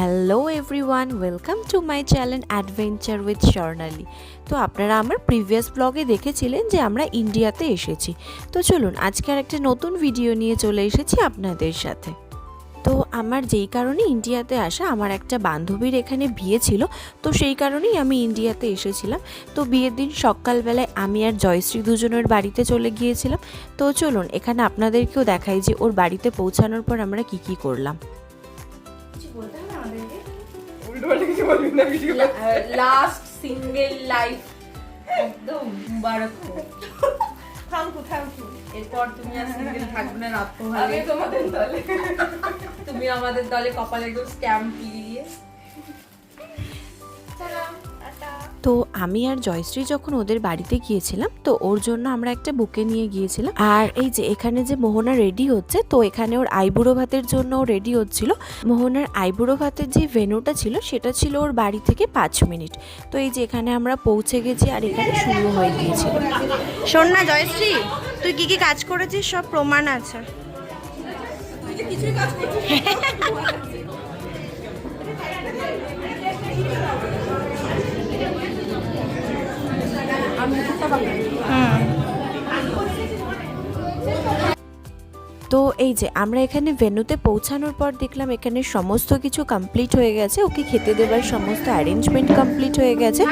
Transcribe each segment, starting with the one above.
Hello everyone welcome to my channel adventure with Swarnali তো আপনারা আমার প্রিভিয়াস ব্লগে দেখেছিলেন যে আমরা ইন্ডিয়াতে এসেছি। তো চলুন আজকে আর একটা নতুন ভিডিও নিয়ে চলে এসেছি আপনাদের সাথে। তো আমার যেই কারণে ইন্ডিয়াতে আসা, আমার একটা বান্ধবীর এখানে বিয়ে ছিল, তো সেই কারণেই আমি ইন্ডিয়াতে এসেছিলাম। তো বিয়ের দিন সকালবেলায় আমি আর জয়শ্রী দুজনের বাড়িতে চলে গিয়েছিলাম। তো চলুন, এখানে আপনাদেরকেও দেখাই যে ওর বাড়িতে পৌঁছানোর পর আমরা কি কি করলাম। লাস্ট সিঙ্গেল লাইফ একদম মুবারক থ্যাংক ইউ থ্যাংক ইউ এরপর তুমি আর সিঙ্গেল থাকবে না রাত আমি তোমাদের দলে। তুমি আমাদের দলে কপালে একদম স্ট্যাম্প তো আমি আর জয়শ্রী যখন ওদের বাড়িতে গিয়েছিলাম তো ওর জন্য আমরা একটা বুকে নিয়ে গিয়েছিলাম। আর এই যে এখানে যে মোহনা রেডি হচ্ছে তো এখানে ওর আইবুড়ো ভাতের জন্য ও রেডি হচ্ছিল। মোহনার আইবুড়ো ভাতের যে ভেনুটা ছিল সেটা ছিল ওর বাড়ি থেকে পাঁচ মিনিট। তো এই যে এখানে আমরা পৌঁছে গেছি আর এখানে শুরু হয়ে গিয়েছিল শোন না জয়শ্রী তুই কি কি কাজ করেছিস? সব প্রমাণ আছে। তো এই যে আমরা এখানে ভেনুতে পৌঁছানোর পর দেখলাম এখানে সমস্ত কিছু কমপ্লিট হয়ে গেছে। ওকে খেতে দেবার সমস্ত অ্যারেঞ্জমেন্ট কমপ্লিট হয়ে গেছে।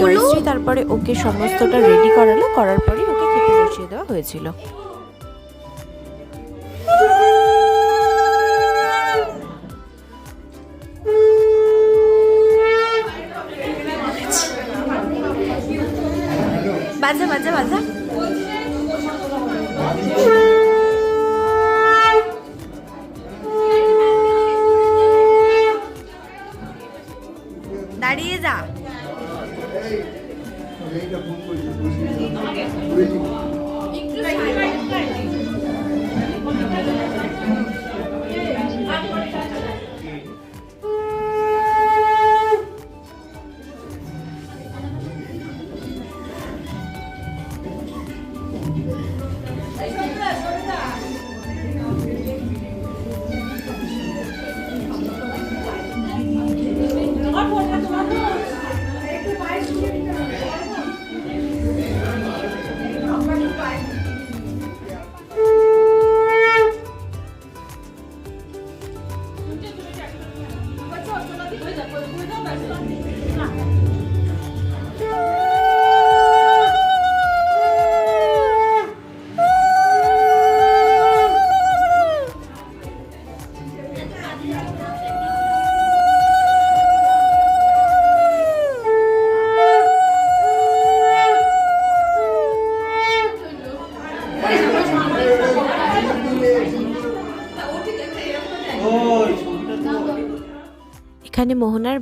জয়শ্রী তারপরে ওকে সমস্তটা রেডি করালো। করার পরে ওকে খেতে বসিয়ে দেওয়া হয়েছিল।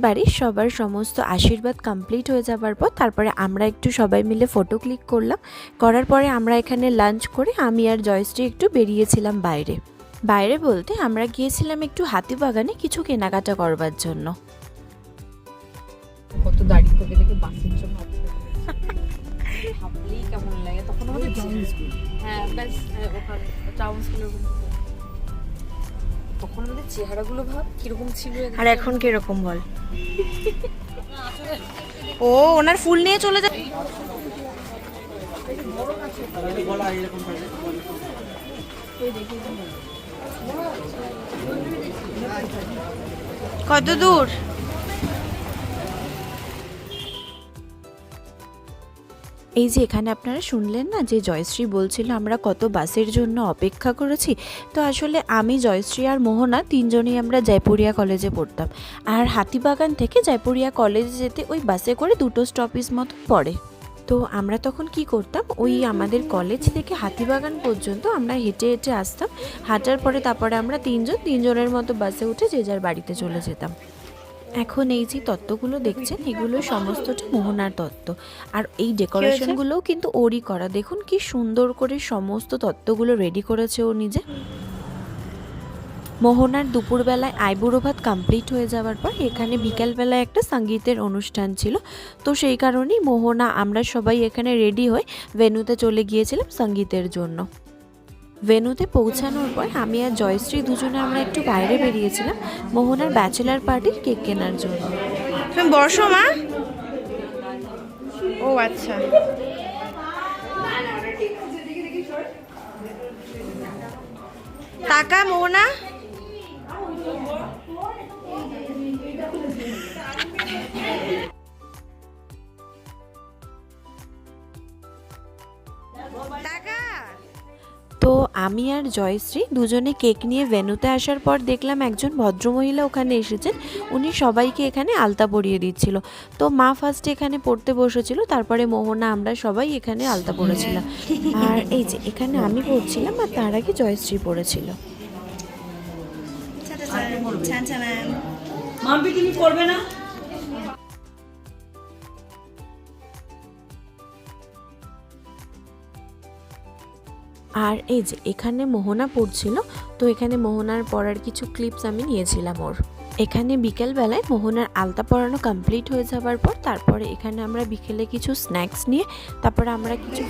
বাড়ির সবার সমস্ত আশীর্বাদ কমপ্লিট হয়ে যাবার পর তারপরে আমরা একটু সবাই মিলে ফটো ক্লিক করলাম। করার পরে আমরা এখানে লাঞ্চ করে আমি আর জয়শ্রী একটু বেরিয়েছিলাম বাইরে। বাইরে বলতে আমরা গিয়েছিলাম একটু হাতিবাগানে কিছু কেনাকাটা করবার জন্য। কত দাড়ি থেকে থেকে বাসের জন্য ভাবলেই কেমন লাগে। তখন আমাদের হ্যাঁ ব্যাস ওখানে টাউন স্কুলের তখন আমাদের চেহারাগুলো ভাব কীরকম ছিল আর এখন কীরকম বল? ও ওনার ফুল নিয়ে চলে যাবে কত দূর? এই যে এখানে আপনারা শুনলেন না যে জয়শ্রী বলছিল, আমরা কত বাসের জন্য অপেক্ষা করেছি? তো আসলে আমি জয়শ্রী আর মোহনা তিনজনই আমরা জয়পুরিয়া কলেজে পড়তাম। আর হাতিবাগান থেকে জয়পুরিয়া কলেজে যেতে ওই বাসে করে দুটো স্টপেজ মতো পড়ে। তো আমরা তখন কি করতাম, ওই আমাদের কলেজ থেকে হাতিবাগান পর্যন্ত আমরা হেঁটে হেঁটে আসতাম। হাঁটার পরে তারপরে আমরা তিনজন, তিনজনের মতো বাসে উঠে যে যার বাড়িতে চলে যেতাম। এখন এই যে তত্ত্বগুলো দেখছেন এগুলো সমস্তটা মোহনার তত্ত্ব। আর এই ডেকোরেশনগুলোও কিন্তু ওরই করা। দেখুন কি সুন্দর করে সমস্ত তত্ত্বগুলো রেডি করেছে ও নিজে। মোহনার দুপুরবেলায় আইবুড়ো ভাত কমপ্লিট হয়ে যাওয়ার পর এখানে বিকালবেলায় একটা সঙ্গীতের অনুষ্ঠান ছিল। তো সেই কারণেই মোহনা আমরা সবাই এখানে রেডি হয়ে ভেন্যুতে চলে গিয়েছিলাম সঙ্গীতের জন্য। ভেনুতে পৌঁছানোর পর আমি আর জয়শ্রী দুজনে আমরা একটু বাইরে বেরিয়েছিলাম মোহনার ব্যাচেলার পার্টির কেক কেনার জন্য। বসো, মা। ও আচ্ছা। টাকা মোহনা। আমি আর জয়শ্রী দুজনে কেক নিয়ে ভেনুতে আসার পর দেখলাম একজন ভদ্রমহিলা ওখানে এসেছেন। উনি সবাইকে এখানে আলতা পরিয়ে দিচ্ছিল। তো মা ফার্স্টে এখানে পড়তে বসেছিল, তারপরে মোহনা, আমরা সবাই এখানে আলতা পড়েছিলাম আর এই যে, এখানে আমি পড়ছিলাম আর তার আগে জয়শ্রী পড়েছিল। মাম্পি, তুমি করবে না? আর এই যে, এখানে মোহনা পড়ছিল, তো এখানে মোহনার পড়ার কিছু ক্লিপস আমি নিয়েছিলাম ওর। এখানে বিকেলবেলায় মোহনার আলতা পরানো কমপ্লিট হয়ে যাওয়ার পর, তারপরে এখানে আমরা বিকেলে কিছু স্ন্যাক্স নিয়ে, তারপরে আমরা কিছু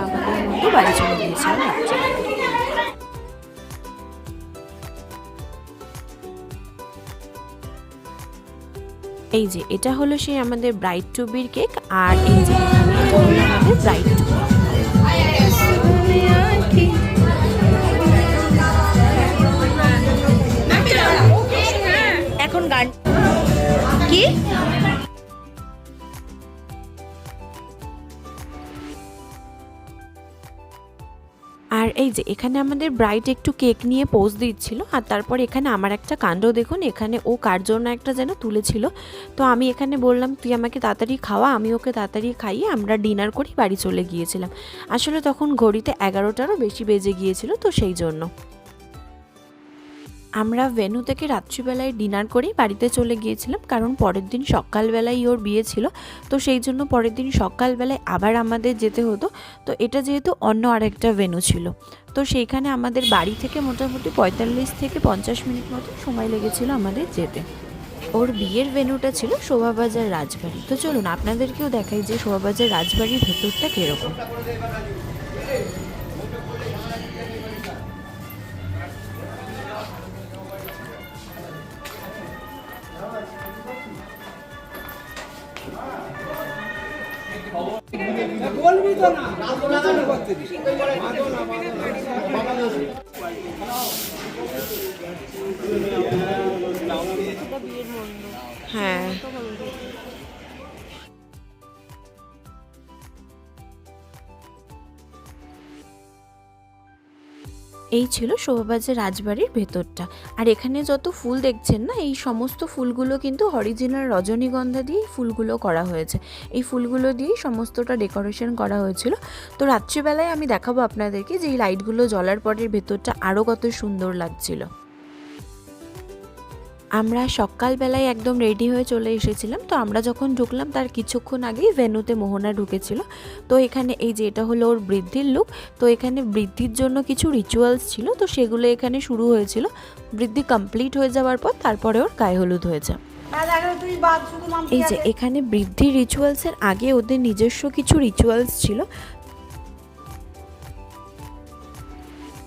আমাদের মতো বাড়ি চলে গিয়েছিলাম এই যে এটা হলো সেই আমাদের ব্রাইট টু বির কেক আর এই যে আমাদের ব্রাইট টু এখন গান কি? আর এই যে, এখানে আমাদের ব্রাইট একটু কেক নিয়ে পোজ দিচ্ছিল, আর তারপর এখানে আমার একটা কাণ্ড দেখুন, এখানে ও কার জন্য একটা যেন তুলেছিল। তো আমি এখানে বললাম, তুই আমাকে তাড়াতাড়ি খাওয়া, আমি ওকে তাড়াতাড়ি খাইয়ে আমরা ডিনার করি, বাড়ি চলে গিয়েছিলাম। আসলে তখন ঘড়িতে এগারোটারও বেশি বেজে গিয়েছিল, তো সেই জন্য। আমরা ভেনু থেকে রাত্রিবেলায় ডিনার করেই বাড়িতে চলে গিয়েছিলাম, কারণ পরের দিন সকালবেলায় ওর বিয়ে ছিল। তো সেই জন্য পরের দিন সকালবেলায় আবার আমাদের যেতে হতো। তো এটা যেহেতু অন্য আরেকটা ভেনু ছিল। তো সেইখানে আমাদের বাড়ি থেকে মোটামুটি পঁয়তাল্লিশ থেকে পঞ্চাশ মিনিট মতো সময় লেগেছিল আমাদের যেতে। ওর বিয়ের ভেনুটা ছিল শোভাবাজার রাজবাড়ি। তো চলুন আপনাদেরকেও দেখাই যে শোভাবাজার রাজবাড়ির ভেতরটা কীরকম। হ্যাঁ। এই ছিল শোভাবাজার রাজবাড়ির ভেতরটা। আর এখানে যত ফুল দেখছেন না, এই সমস্ত ফুলগুলো কিন্তু অরিজিনাল রজনীগন্ধা দিয়েই ফুলগুলো করা হয়েছে। এই ফুলগুলো দিয়েই সমস্তটা ডেকোরেশন করা হয়েছিল। তো রাত্রিবেলায় আমি দেখাবো আপনাদেরকে যে এই লাইটগুলো জ্বলার পরের ভেতরটা আরও কত সুন্দর লাগছিল। আমরা সকালবেলায় একদম রেডি হয়ে চলে এসেছিলাম। তো আমরা যখন ঢুকলাম, তার কিছুক্ষণ আগেই ভেনুতে মোহনা ঢুকেছিল। তো এখানে এই যে এটা হলো ওর বৃদ্ধির লুক তো এখানে বৃদ্ধির জন্য কিছু রিচুয়ালস ছিল। তো সেগুলো এখানে শুরু হয়েছিল। বৃদ্ধি কমপ্লিট হয়ে যাওয়ার পর তারপরে ওর গায়ে হলুদ হয়েছে। এই যে এখানে বৃদ্ধি রিচুয়ালসের আগে ওদের নিজস্ব কিছু রিচুয়ালস ছিল।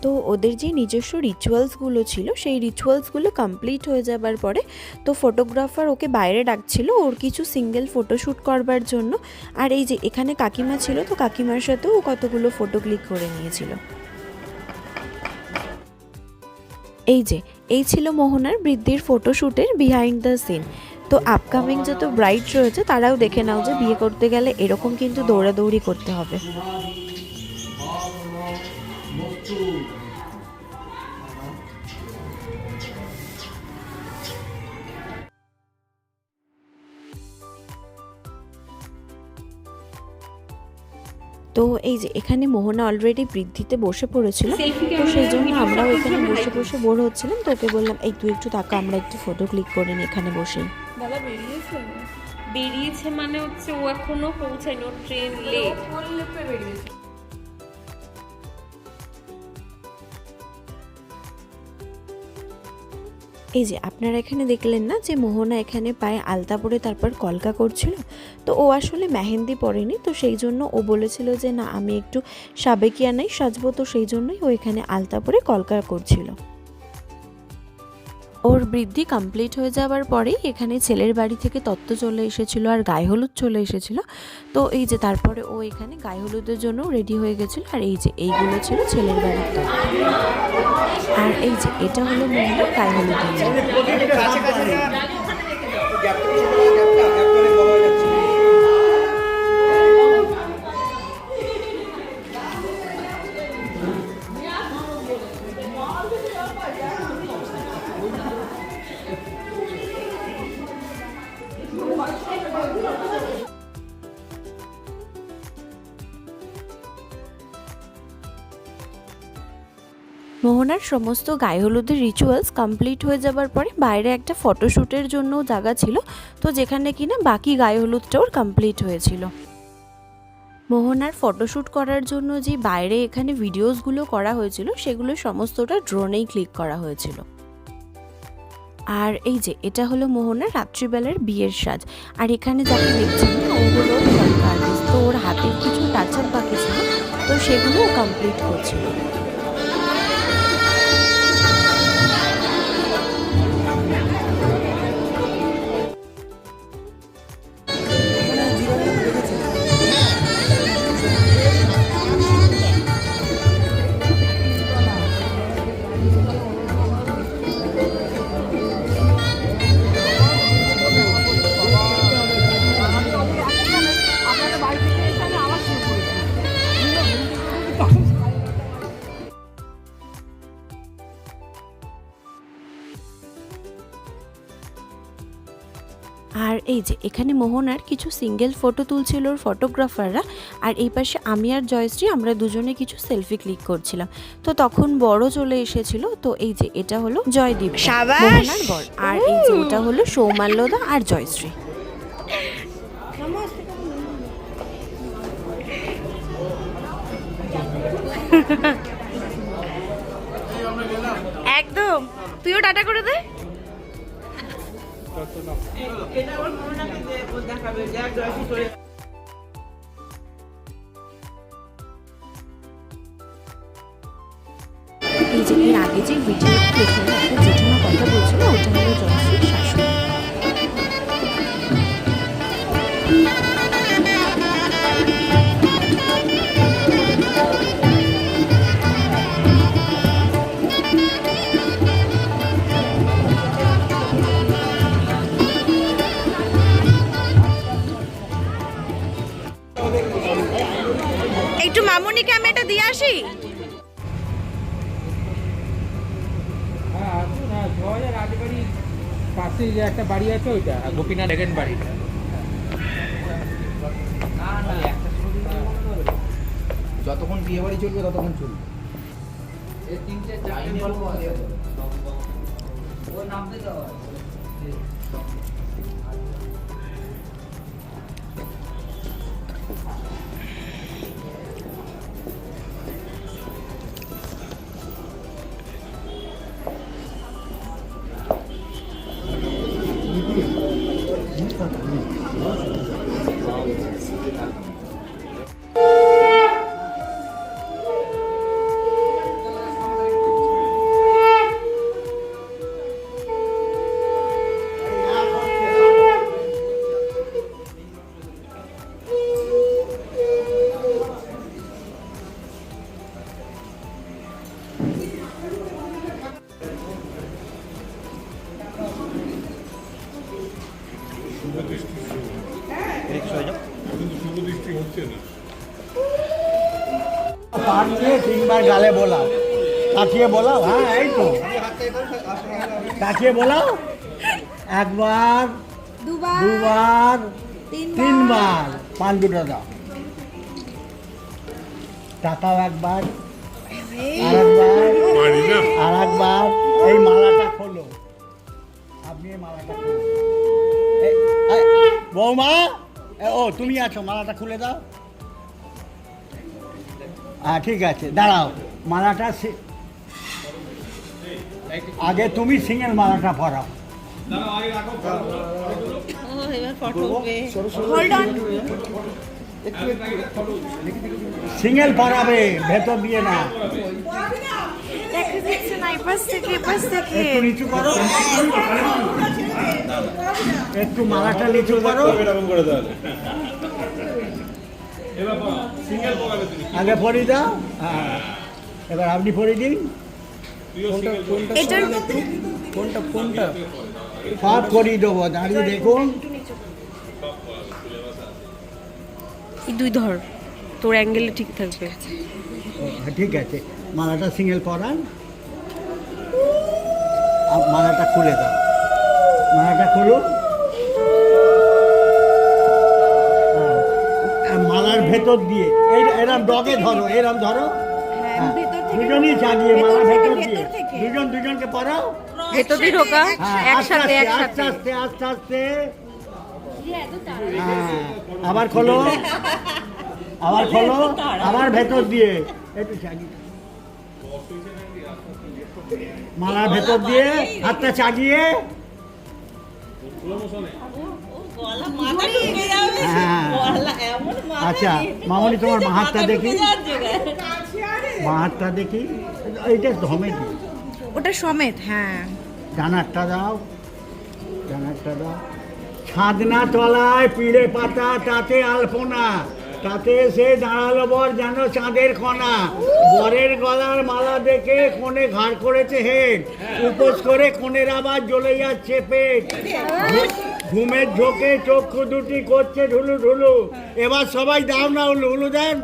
তো ওদের যে নিজস্ব রিচুয়ালসগুলো ছিল, সেই রিচুয়ালসগুলো কমপ্লিট হয়ে যাবার পরে তো ফটোগ্রাফার ওকে বাইরে ডাকছিল, ওর কিছু সিঙ্গেল ফটোশ্যুট করবার জন্য। আর এই যে এখানে কাকিমা ছিল, তো কাকিমার সাথেও ও কতগুলো ফটো ক্লিক করে নিয়েছিল। এই যে, এই ছিল মোহনার বৃদ্ধির ফটোশ্যুটের বিহাইন্ড দ্য সিন তো আপকামিং যত ব্রাইট রয়েছে, তারাও দেখে নাও যে বিয়ে করতে গেলে এরকম কিন্তু দৌড়াদৌড়ি করতে হবে। তো এই যে এখানে মোহনা অলরেডি বৃদ্ধিতে বসে পড়েছিল তো সেই জন্য আমরাও এখানে বসে বসে বোর হচ্ছিলাম। তোকে বললাম এই তুই একটু তাকা আমরা একটু ফটো ক্লিক করে নিই এখানে বসে বেরিয়েছে বেরিয়েছে মানে হচ্ছে ও এখনও পৌঁছায়নি ট্রেন লেট বেরিয়েছে এই যে আপনারা এখানে দেখলেন না যে মোহনা এখানে পায়ে আলতা পরে তারপর কলকা করছিল? তো ও আসলে মেহেন্দি পরেনি, তো সেই জন্য ও বলেছিল যে না, আমি একটু সাবেকিয়া নাই, সাজবো, তো সেই জন্যই ও এখানে আলতা পরে কলকা করছিল। ওর বৃদ্ধি কমপ্লিট হয়ে যাওয়ার পরেই এখানে ছেলের বাড়ি থেকে তত্ত্ব চলে এসেছিল আর গায়ে হলুদ চলে এসেছিল। তো এই যে তারপরে ও এখানে গায়ে হলুদের জন্য রেডি হয়ে গেছিল আর এই যে এইগুলো ছিল ছেলের বাড়ির তত্ত্ব। আর এই যে এটা হলো মেয়েরা গায়ে হলুদের সমস্ত গায়ে হলুদের রিচুয়ালস কমপ্লিট হয়ে যাবার পরে বাইরে একটা ফটোশ্যুটের জন্য জায়গা ছিল, তো যেখানে কিনা বাকি গায়ে হলুদটাও কমপ্লিট হয়েছিল। মোহনার ফটোশ্যুট করার জন্য যে বাইরে এখানে ভিডিওসগুলো করা হয়েছিল, সেগুলো সমস্তটা ড্রোনেই ক্লিক করা হয়েছিল। আর এই যে, এটা হলো মোহনার রাত্রিবেলার বিয়ের সাজ। আর এখানে যাকে দেখছেন না ও হলো তো ওর হাতের কিছু টাচ আপ বাকি ছিল, তো সেগুলো কমপ্লিট করছিল। এই যে এখানে মোহনার কিছু সিঙ্গেল ফটো তুলছিল ওর ফটোগ্রাফাররা আর এই পাশে আমি আর জয়শ্রী আমরা দুজনে কিছু সেলফি ক্লিক করছিলাম। তো তখন বড় চলে এসেছিল। তো এই যে এটা হলো জয়দীপ মোহনার বর। আর এই যে ওটা হলো সৌমাল্যদা আর জয়শ্রী। একদম। তুইও টাটা করে দে। এই যে এর আগে যে ভিডিও কথা বলছিল ওটা হলো জয়শ্রীর শাশুড়ি হ্যাঁ রাজবাড়ির পাশে যে একটা বাড়ি আছে ওইটা গোপীনাথ সেকেন্ড বাড়িটা যতক্ষণ বিয়ে বাড়ি চলবে ততক্ষণ চলবে পান তাকিয়ে বোলাও হ্যাঁ এই তো। তাকিয়ে বোলাও। একবার দুবার তিনবার। পান দুটো দাও টাকাও একবার। আর। একবার আর একবার এই মালাটা খোলো। আপনি এই মালাটা খোলো। বৌমা এ, ও তুমি আছো মালাটা খুলে দাও। হ্যাঁ ঠিক আছে দাঁড়াও। মালাটা আগে তুমি সিঙ্গেল মালাটা পরাও। সিঙ্গেল পরাবে ভেতর দিয়ে না। একটু মালাটা নিচু করো। আগে পরি দাও। হ্যাঁ। এবার আপনি পরি দিন। এটার কোনটা কোনটা সব করিয়ে দেবো দাঁড়িয়ে দেখুন। এই দুই ধর তোর অ্যাঙ্গেলে ঠিক থাকবে। হ্যাঁ, ঠিক আছে। মালাটা সিঙ্গেল পরান আর মালাটা খুলে দাও। মালাটা খুলুন। হ্যাঁ, মালার ভেতর দিয়ে। এরম ডগে ধরো এরম ধরো। দুজনই মালা ভেতর দিয়ে দুজন দুজনকে ভেতর ঢোকা হ্যাঁ আস্তে একসাথে আস্তে একসাথে। আস্তে আস্তে আস্তে হ্যাঁ আবার খোলো। আবার খোলো আবার ভেতর দিয়ে। একটু মালার ভেতর দিয়ে হাতটা চাগিয়ে। হ্যাঁ আচ্ছা মামনি তোমার মাহাতটা দেখি। মাহাতটা দেখি। এইটা ধমে ওটা সমেত হ্যাঁ। ডানারটা দাও। ডানারটা দাও। ছাদনা তলায় পিড়ে পাতা তাতে আলপনা। তাতে সে দাঁড়াল বর, যেন চাঁদের কণা। বরের গলার মালা দেখে কোণে ঘাড় করেছে হেড। উপোস করে কোণের আবার জ্বলে যাচ্ছে পেট। ঘুমের ঝোঁকে চক্ষু দুটি করছে ঢুলু ঢুলু। এবার সবাই দাও না উলু উলু দেন।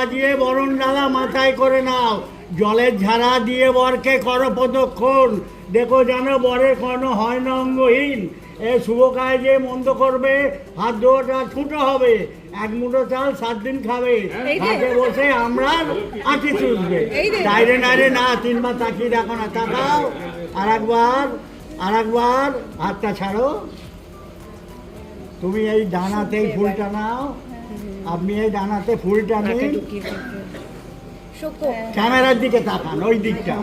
বাজিয়ে বরণ ডালা মাথায় করে নাও। জলের ঝাড়া দিয়ে বরকে করো প্রদক্ষণ। দেখো যেন বরের কোনো হয় না অঙ্গহীন। এ শুভ কাজে মন্দ করবে হাত ধোয়াটা ছুটো হবে এক মুঠো চাল সাত দিন খাবে। ঘাটে বসে আমরা আঁটি চুষবে ডাইরে নাইরে না তিনবার তাকিয়ে দেখো না তাকাও। আর একবার আর একবার হাতটা ছাড়ো। তুমি এই ডানাতেই এই ফুলটা নাও। আপনি এই ডানাতে ফুলটা নিন। ক্যামেরার দিকে তাকান ওই দিকটা।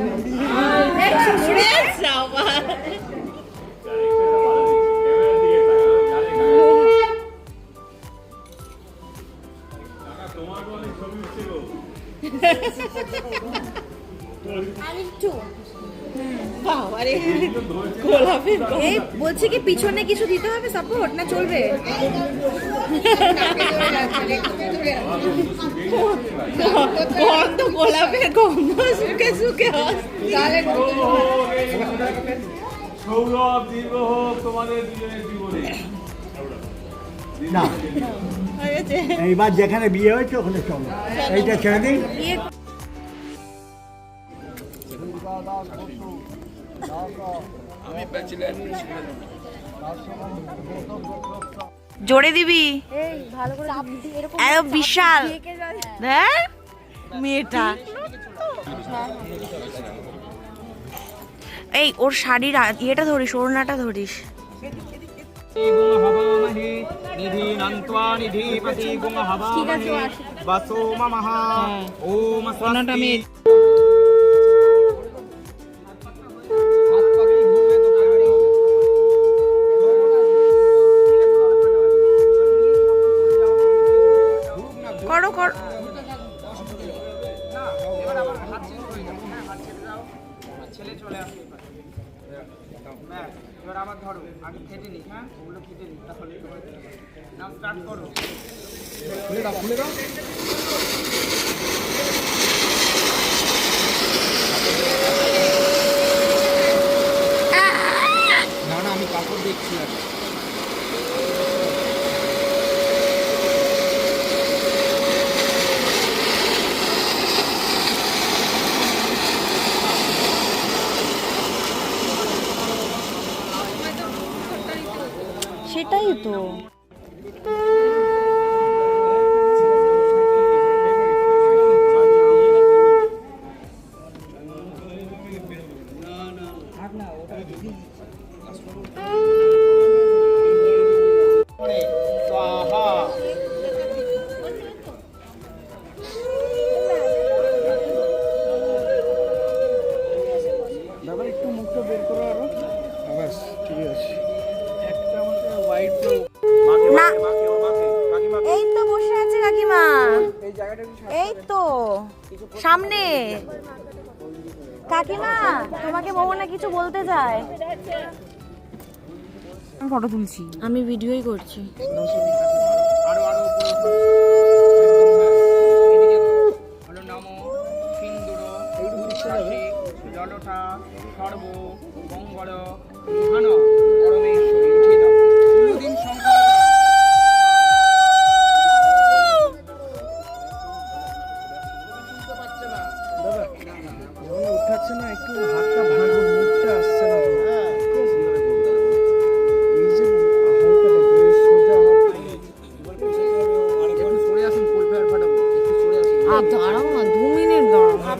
এই বলছি কি পিছনে কিছু দিতে হবে সাপোর্ট না চলবে? সৌরভ দীর্ঘ হোক তোমাদের দুজনের জীবনে। না। এইবার যেখানে বিয়ে হয়েছে ওখানে চলো। এইটা ছেড়ে দিন। জোরে দিবি? বিশাল। মেয়েটা। এই ওর শাড়ির ইয়েটা ধরিস ওড়নাটা ধরিস। ঠিক আছে সেটাই তো কাকিমা তোমাকে মোহনা কিছু বলতে চায়? আমি ফটো তুলছি। আমি ভিডিওই করছি। আরও আরও উপরে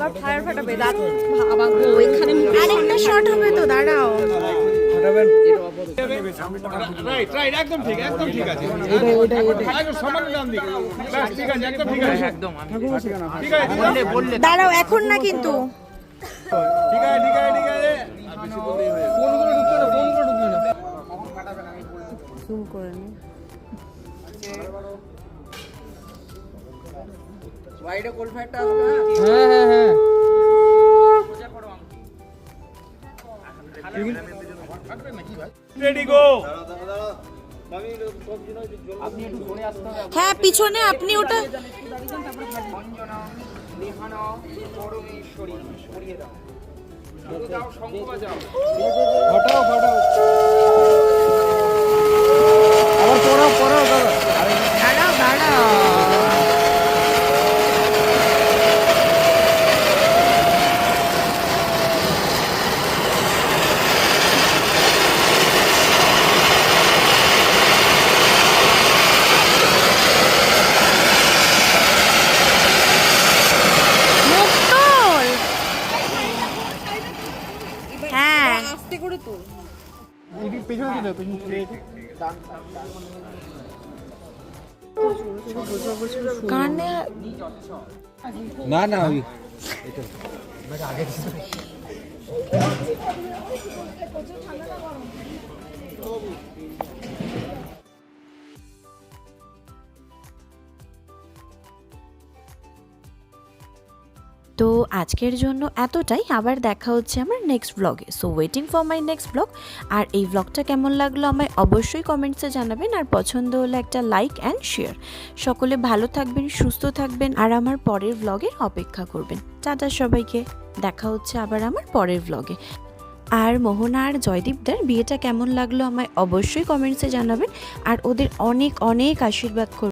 আবার ফায়ার ফাটাবে দাঁত আরেকটা শর্ট হবে তো দাঁড়াও। ফাটাবেন রাইট রাইট একদম ঠিক একদম ঠিক আছে। এটা এটা এটা একদম সমান ডান দিকে ব্যাস ঠিক আছে একদম ঠিক আছে। একদম আমি ঠিক আছে বললে বললে। দাঁড়াও এখন না কিন্তু। ঠিক আছে ঠিক আছে ঠিক আছে। না জুম করে নি। বাইরে কোল ফ্যাটটা হবে হ্যাঁ? হ্যাঁ হ্যাঁ সোজা করো আঙ্গুল রেডি গো আপনি একটু সরে আসতে হবে হ্যাঁ পিছনে আপনি ওটা অঞ্জনা লেহানা না না ওই তো আজকের জন্য এতটাই। আবার দেখা হচ্ছে আমার নেক্সট ব্লগে so waiting for my next blog আর এই ব্লগটা কেমন লাগল আমায় অবশ্যই কমেন্টসে জানাবেন। আর পছন্দ হলে একটা লাইক অ্যান্ড শেয়ার সকলে ভালো থাকবেন, সুস্থ থাকবেন। আর আমার পরের ব্লগের অপেক্ষা করবেন। টাটা সবাইকে। দেখা হচ্ছে আবার আমার পরের ব্লগে আর মোহনা আর জয়দীপদার বিয়েটা কেমন লাগল আমায় অবশ্যই কমেন্টসে জানাবেন। আর ওদের অনেক অনেক আশীর্বাদ করবেন।